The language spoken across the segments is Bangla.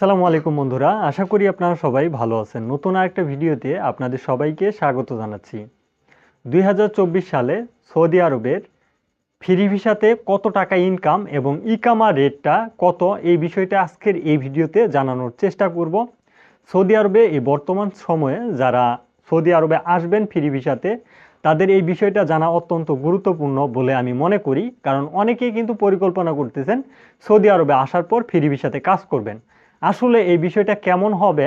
আসসালামু আলাইকুম বন্ধুরা, আশা করি আপনারা সবাই ভালো আছেন। নতুন আরেকটা ভিডিওতে আপনাদের সবাইকে স্বাগত জানাচ্ছি। দুই হাজার চব্বিশ সালে সৌদি আরবের ফ্রি ভিসাতে কত টাকা ইনকাম এবং ইকামা রেটটা কত, এই বিষয়টা আজকের এই ভিডিওতে জানানোর চেষ্টা করব। সৌদি আরবে এই বর্তমান সময়ে যারা সৌদি আরবে আসবেন ফ্রি ভিসাতে, তাদের এই বিষয়টা জানা অত্যন্ত গুরুত্বপূর্ণ বলে আমি মনে করি। কারণ অনেকেই কিন্তু পরিকল্পনা করতেছেন সৌদি আরবে আসার পর ফ্রি ভিসাতে কাজ করবেন। আসলে এই বিষয়টা কেমন হবে,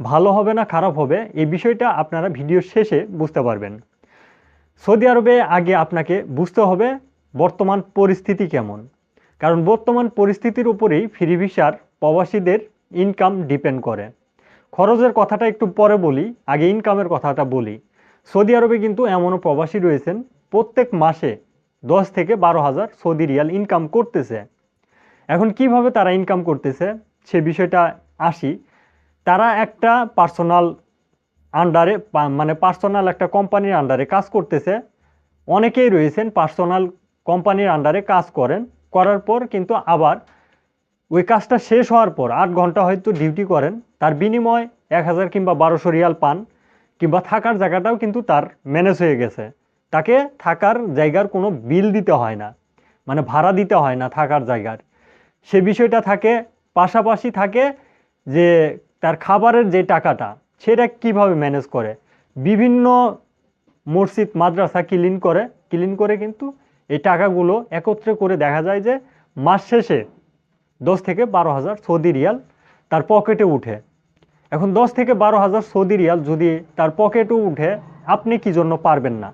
ভালো হবে না খারাপ হবে, এই বিষয়টা আপনারা ভিডিওর শেষে বুঝতে পারবেন। সৌদি আরবে আগে আপনাকে বুঝতে হবে বর্তমান পরিস্থিতি কেমন। কারণ বর্তমান পরিস্থিতির উপরেই ফ্রি ভিসার প্রবাসীদের ইনকাম ডিপেন্ড করে। খরচের কথাটা একটু পরে বলি, আগে ইনকামের কথাটা বলি। সৌদি আরবে কিন্তু এমনও প্রবাসী রয়েছেন, প্রত্যেক মাসে দশ থেকে বারো হাজার সৌদি রিয়াল ইনকাম করতেছে। এখন কীভাবে তারা ইনকাম করতেছে? সে বিষয়টা আসি, তারা একটা পার্সোনাল আন্ডারে মানে পার্সোনাল একটা কোম্পানির আন্ডারে কাজ করতেছে। অনেকেই রয়েছেন পার্সোনাল কোম্পানির আন্ডারে কাজ করেন। করার পর কিন্তু আবার ওই কাজটা শেষ হওয়ার পর আট ঘণ্টা হয়তো ডিউটি করেন, তার বিনিময় এক হাজার কিংবা বারোশো রিয়াল পান কিংবা থাকার জায়গাটাও কিন্তু তার ম্যানেজ হয়ে গেছে। তাকে থাকার জায়গার কোনো বিল দিতে হয় না মানে ভাড়া দিতে হয় না থাকার জায়গার। সে বিষয়টা থাকে পাশাপাশি থাকে যে তার খাবারের যে টাকাটা, সেটা কীভাবে ম্যানেজ করে? বিভিন্ন মসজিদ, মাদ্রাসা ক্লিন করে। ক্লিন করে কিন্তু এই টাকাগুলো একত্রে করে দেখা যায় যে মাস শেষে দশ থেকে বারো হাজার সৌদি রিয়াল তার পকেটে উঠে। এখন দশ থেকে বারো হাজার সৌদি রিয়াল যদি তার পকেটও উঠে, আপনি কি জন্য পারবেন না?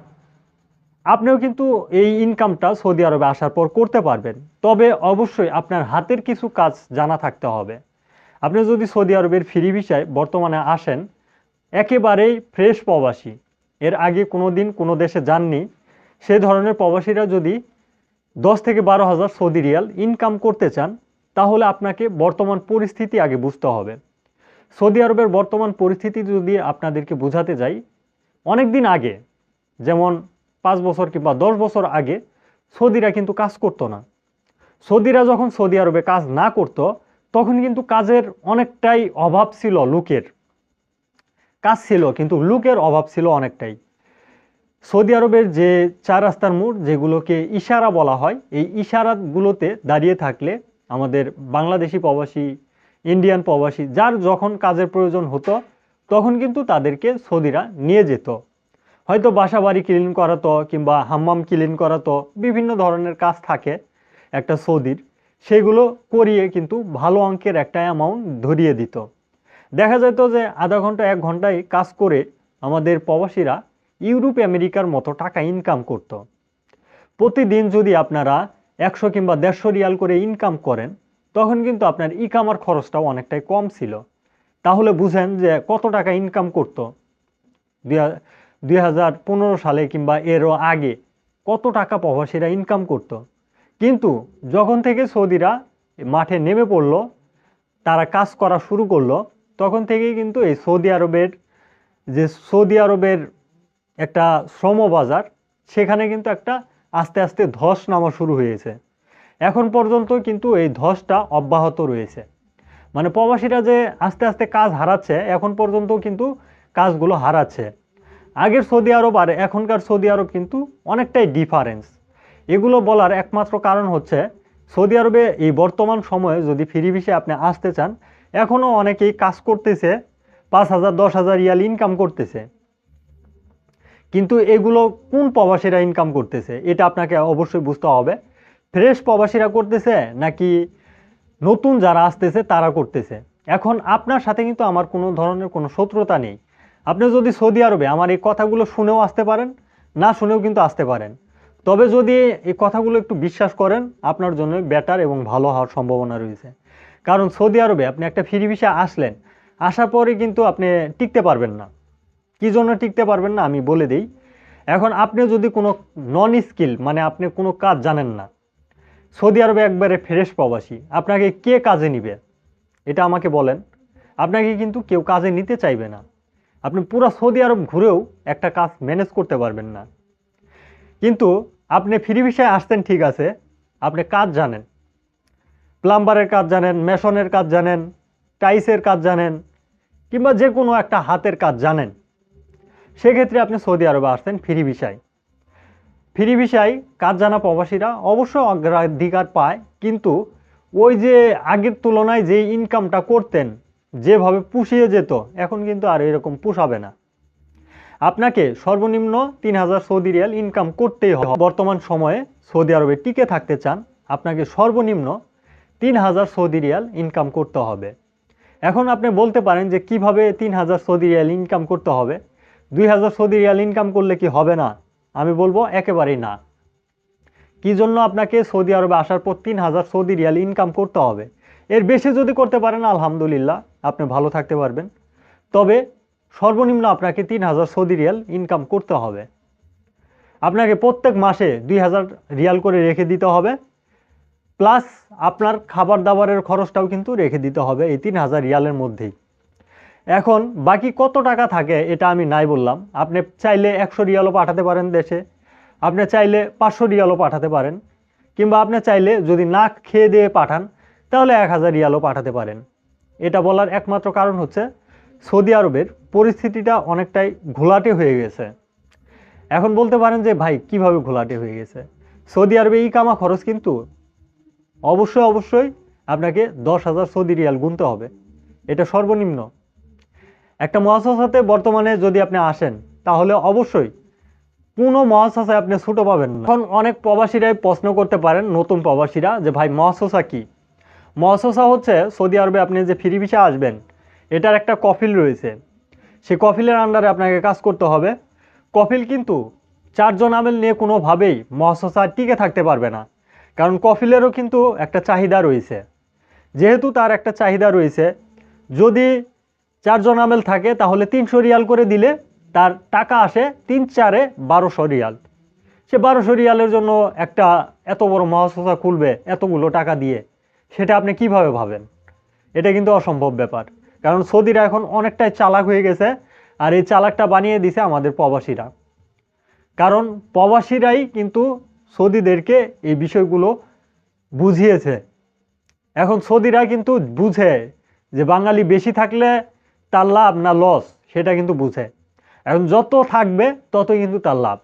আপনিও কিন্তু এই ইনকামটা সৌদি আরবে আসার পর করতে পারবেন। তবে অবশ্যই আপনার হাতের কিছু কাজ জানা থাকতে হবে। আপনি যদি সৌদি আরবের ফ্রি ভিসায় বর্তমানে আসেন, একেবারেই ফ্রেশ প্রবাসী। এর আগে কোনো দিন কোনো দেশে যাননি। সে ধরনের প্রবাসীরা যদি দশ থেকে বারো হাজার সৌদি রিয়াল ইনকাম করতে চান, তাহলে আপনাকে বর্তমান পরিস্থিতি আগে বুঝতে হবে। সৌদি আরবের বর্তমান পরিস্থিতি যদি আপনাদেরকে বোঝাতে যাই অনেক দিন আগে, যেমন পাঁচ বছর কিংবা দশ বছর আগে সৌদিরা কিন্তু কাজ করতো না। সৌদিরা যখন সৌদি আরবে কাজ না করত, তখন কিন্তু কাজের অনেকটাই অভাব ছিল লোকের। কাজ ছিল, কিন্তু লোকের অভাব ছিল অনেকটাই। সৌদি আরবের যে চার রাস্তার মোড়, যেগুলোকে ইশারা বলা হয়, এই ইশারাগুলোতে দাঁড়িয়ে থাকলে আমাদের বাংলাদেশি প্রবাসী, ইন্ডিয়ান প্রবাসী, যার যখন কাজের প্রয়োজন হতো, তখন কিন্তু তাদেরকে সৌদিরা নিয়ে যেত। হয়তো বাসা বাড়ি ক্লিন করাতো কিংবা হাম্মাম ক্লিন করাতো, বিভিন্ন ধরনের কাজ থাকে একটা সৌদির, সেগুলো করিয়ে কিন্তু ভালো অঙ্কের একটা অ্যামাউন্ট ধরিয়ে দিত। দেখা যেত যে আধা ঘণ্টা, এক ঘন্টায় কাজ করে আমাদের প্রবাসীরা ইউরোপ, আমেরিকার মতো টাকা ইনকাম করত। প্রতিদিন যদি আপনারা একশো কিংবা দেড়শো রিয়াল করে ইনকাম করেন, তখন কিন্তু আপনার ইকামার খরচটাও অনেকটাই কম ছিল। তাহলে বুঝেন যে কত টাকা ইনকাম করতো। দুই হাজার পনেরো সালে কিংবা এরও আগে কত টাকা প্রবাসীরা ইনকাম করত। কিন্তু যখন থেকে সৌদিরা মাঠে নেমে পড়ল, তারা কাজ করা শুরু করল, তখন থেকেই কিন্তু এই সৌদি আরবের যে সৌদি আরবের একটা শ্রম বাজার সেখানে কিন্তু একটা আস্তে আস্তে ধস নামা শুরু হয়েছে। এখন পর্যন্ত কিন্তু এই ধসটা অব্যাহত রয়েছে। মানে প্রবাসীরা যে আস্তে আস্তে কাজ হারাচ্ছে, এখন পর্যন্ত কিন্তু কাজগুলো হারাচ্ছে। আগের সৌদি আরব আর এখনকার সৌদি আরব কিন্তু অনেকটাই ডিফারেন্স এগুলো বলার একমাত্র কারণ হচ্ছে, সৌদি আরবে এই বর্তমান সময়ে যদি ফ্রি ভিসে আপনি আসতে চান, এখনও অনেকেই কাজ করতেছে, পাঁচ হাজার, দশ হাজার ইয়াল ইনকাম করতেছে। কিন্তু এগুলো কোন প্রবাসীরা ইনকাম করতেছে, এটা আপনাকে অবশ্যই বুঝতে হবে। ফ্রেশ প্রবাসীরা করতেছে নাকি নতুন যারা আসতেছে তারা করতেছে। এখন আপনার সাথে কিন্তু আমার কোনো ধরনের কোনো শত্রুতা নেই। আপনি যদি সৌদি আরবে আমার এই কথাগুলো শুনেও আসতে পারেন, না শুনেও কিন্তু আসতে পারেন। তবে যদি এই কথাগুলো একটু বিশ্বাস করেন, আপনার জন্য বেটার এবং ভালো হওয়ার সম্ভাবনা রয়েছে। কারণ সৌদি আরবে আপনি একটা ফ্রি ভিসা আসলেন, আসার পরে কিন্তু আপনি টিকতে পারবেন না। কী জন্য টিকতে পারবেন না আমি বলে দিই। এখন আপনি যদি কোনো নন স্কিল মানে আপনি কোনো কাজ জানেন না, সৌদি আরবে একবারে ফ্রেশ প্রবাসী, আপনাকে কে কাজে নিবে? এটা আমাকে বলেন। আপনাকে কিন্তু কেউ কাজে নিতে চাইবে না। আপনি পুরো সৌদি আরব ঘুরেও একটা কাজ ম্যানেজ করতে পারবেন না। কিন্তু আপনি ফ্রি ভিসায় আসতেন ঠিক আছে, আপনি কাজ জানেন। প্লাম্বারের কাজ জানেন মেশনের কাজ জানেন টাইসের কাজ জানেন, কিংবা যে কোনো একটা হাতের কাজ জানেন। সেক্ষেত্রে আপনি সৌদি আরবে আসতেন ফ্রি ভিসায় ফ্রি ভিসায় কাজ জানা প্রবাসীরা অবশ্য অগ্রাধিকার পায়, কিন্তু ওই যে আগের তুলনায় যে ইনকামটা করতেন যেভাবে পুষিয়ে যেত, এখন কিন্তু আর এরকম পুষাবে না। আপনাকে সর্বনিম্ন তিন হাজার সৌদি রিয়াল ইনকাম করতেই হবে। বর্তমান সময়ে সৌদি আরবে টিকে থাকতে চান, আপনাকে সর্বনিম্ন তিন হাজার সৌদি রিয়াল ইনকাম করতে হবে। এখন আপনি বলতে পারেন যে কীভাবে তিন হাজার সৌদি রিয়াল ইনকাম করতে হবে? দুই হাজার সৌদি রিয়াল ইনকাম করলে কি হবে না? আমি বলব একেবারেই না। কি জন্য আপনাকে সৌদি আরবে আসার পর তিন হাজার সৌদি রিয়াল ইনকাম করতে হবে? এর বেশি যদি করতে পারেন, আলহামদুলিল্লাহ। আপনি ভালো থাকতে পারবেন। তবে সর্বনিম্ন আপনাকে তিন হাজার সৌদি রিয়াল ইনকাম করতে হবে। আপনাকে প্রত্যেক মাসে দুই হাজার রিয়াল করে রেখে দিতে হবে। প্লাস আপনার খাবার দাবারের খরচটাও কিন্তু রেখে দিতে হবে এই তিন হাজার রিয়ালের মধ্যেই। এখন বাকি কত টাকা থাকে এটা আমি নাই বললাম। আপনি চাইলে একশো রিয়ালও পাঠাতে পারেন দেশে। আপনি চাইলে পাঁচশো রিয়ালও পাঠাতে পারেন। কিংবা আপনি চাইলে যদি না খেয়ে দিয়ে পাঠান, তাহলে এক হাজার রিয়ালও পাঠাতে পারেন। এটা বলার একমাত্র কারণ হচ্ছে সৌদি আরবের পরিস্থিতিটা অনেকটাই ঘোলাটে হয়ে গেছে। এখন বলতে পারেন যে, ভাই, কীভাবে ঘোলাটে হয়ে গেছে? সৌদি আরবে ই কামা খরচ কিন্তু অবশ্যই অবশ্যই আপনাকে দশ হাজার সৌদি রিয়াল গুনতে হবে। এটা সর্বনিম্ন। একটা মহাসাসাতে বর্তমানে যদি আপনি আসেন, তাহলে অবশ্যই কোনো মহাসাসায় আপনি ছুটো পাবেন না। এখন অনেক প্রবাসীরাই প্রশ্ন করতে পারেন, নতুন প্রবাসীরা, যে, ভাই, মহাসসা কি? মহাসসা হচ্ছে সৌদি আরবে আপনি যে ফ্রি ভিসা আসবেন, এটার একটা কফিল রয়েছে। সে কফিলের আন্ডারে আপনাকে কাজ করতে হবে। কফিল কিন্তু চারজন আমেল নিয়ে কোনোভাবেই মহাসসা টিকে থাকতে পারবে না। কারণ কফিলেরও কিন্তু একটা চাহিদা রয়েছে। যেহেতু তার একটা চাহিদা রয়েছে, যদি চারজন আমেল থাকে, তাহলে তিনশো রিয়াল করে দিলে তার টাকা আসে তিন চারে বারোশো রিয়াল। সে বারোশো রিয়ালের জন্য একটা এত বড় মহাসসা খুলবে, এতগুলো টাকা দিয়ে। সেটা আপনি কীভাবে ভাবেন? এটা কিন্তু অসম্ভব ব্যাপার। কারণ সৌদিরা এখন অনেকটাই চালাক হয়ে গেছে, আর এই চালাকটা বানিয়ে দিছে আমাদের প্রবাসীরা। কারণ প্রবাসীরাই কিন্তু সৌদিদেরকে এই বিষয়গুলো বুঝিয়েছে। এখন সৌদিরা কিন্তু বুঝে যে বাঙালি বেশি থাকলে তার লাভ না লস, সেটা কিন্তু বুঝে। এখন যত থাকবে তত কিন্তু তার লাভ।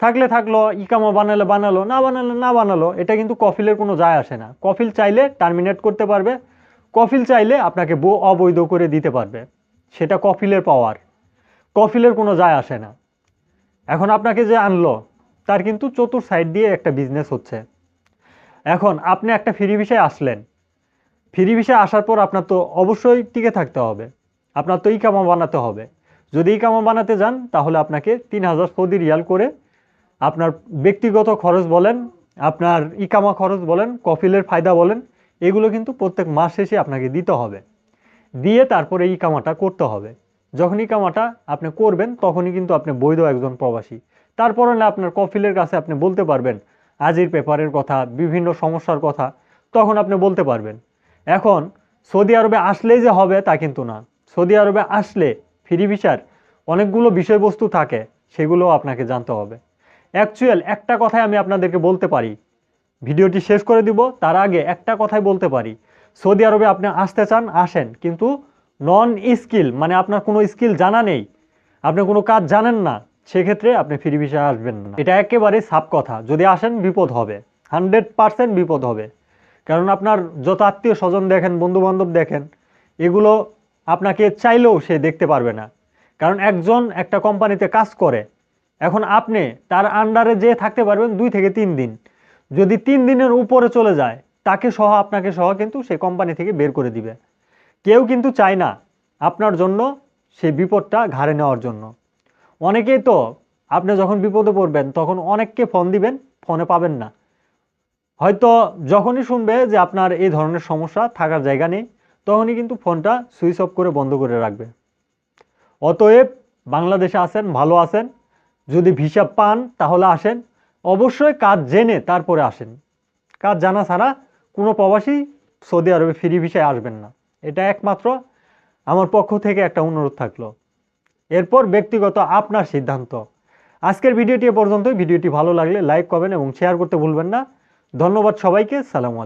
থাকলে থাকল, ইকামা বানালে বানালো, না বানালে না বানালো, এটা কিন্তু কফিলের কোনো যায় আসে না। কফিল চাইলে টার্মিনেট করতে পারবে, কফিল চাইলে আপনাকে বো অবৈধ করে দিতে পারবে, সেটা কফিলের পাওয়ার কফিলের কোনো যায় আসে না। এখন আপনাকে যে আনলো, তার কিন্তু চতুর সাইড দিয়ে একটা বিজনেস হচ্ছে। এখন আপনি একটা ফ্রি ভিসায় আসলেন। ফ্রি ভিসায় আসার পর আপনার তো অবশ্যই টিকে থাকতে হবে। আপনার তো ইকামা বানাতে হবে। যদি ইকামা বানাতে যান, তাহলে আপনাকে তিন হাজার সৌদি রিয়াল করে আপনার ব্যক্তিগত খরচ বলেন, আপনার ইকামা খরচ বলেন, কফিলের ফায়দা বলেন, এগুলো কিন্তু প্রত্যেক মাস শেষে আপনাকে দিতে হবে। দিয়ে তারপরে এই কামাটা করতে হবে। যখন কামাটা আপনি করবেন, তখনই কিন্তু আপনি বৈধ একজন প্রবাসী। তারপরে না আপনার কফিলের কাছে আপনি বলতে পারবেন, আজির পেপারের কথা, বিভিন্ন সমস্যার কথা, তখন আপনি বলতে পারবেন। এখন, সৌদি আরবে আসলেই যে হবে তা কিন্তু না। সৌদি আরবে আসলে ফ্রি ভিসার অনেকগুলো বিষয়বস্তু থাকে, সেগুলোও আপনাকে জানতে হবে। অ্যাকচুয়াল একটা কথাই আমি আপনাদেরকে বলতে পারি। ভিডিওটি শেষ করে দিব, তার আগে একটা কথাই বলতে পারি। সৌদি আরবে আপনি আসতে চান, আসেন, কিন্তু নন স্কিল মানে আপনার কোনো স্কিল জানা নেই, আপনি কোনো কাজ জানেন না, সেক্ষেত্রে আপনি ফ্রি ভিসা আসবেন না। এটা একেবারে সাপ কথা, যদি আসেন বিপদ হবে, হান্ড্রেড পারসেন্ট বিপদ হবে। কারণ আপনার যত আত্মীয় স্বজন দেখেন বন্ধু বান্ধব দেখেন, এগুলো আপনাকে চাইলেও সে দেখতে পারবে না। কারণ একজন একটা কোম্পানিতে কাজ করে এখন আপনি তার আন্ডারে যে থাকতে পারবেন দুই থেকে তিন দিন। যদি তিন দিনের উপরে চলে যায়, তাকে সহ আপনাকে সহ কিন্তু সে কোম্পানি থেকে বের করে দিবে। কেউ কিন্তু চায় না আপনার জন্য সেই বিপদটা ঘাড়ে নেওয়ার জন্য। অনেকেই তো আপনি যখন বিপদে পড়বেন, তখন অনেককে ফোন দিবেন ফোনে পাবেন না। হয়তো যখনই শুনবে যে আপনার এই ধরনের সমস্যা থাকার জায়গা নেই, তখনই কিন্তু ফোনটা সুইচ অফ করে বন্ধ করে রাখবে। অতএব বাংলাদেশে আসেন ভালো আছেন যদি ভিসা পান, তাহলে আসেন। অবশ্যই কাজ জেনে তারপরে আসেন। কাজ জানা ছাড়া কোনো প্রবাসী সৌদি আরবে ফ্রি ভিসায় আসবেন না। এটা একমাত্র আমার পক্ষ থেকে একটা অনুরোধ থাকল। এরপর ব্যক্তিগত আপনার সিদ্ধান্ত। আজকের ভিডিওটি এ পর্যন্তই। ভিডিওটি ভালো লাগলে লাইক করবেন এবং শেয়ার করতে ভুলবেন না। ধন্যবাদ সবাইকে। সালামু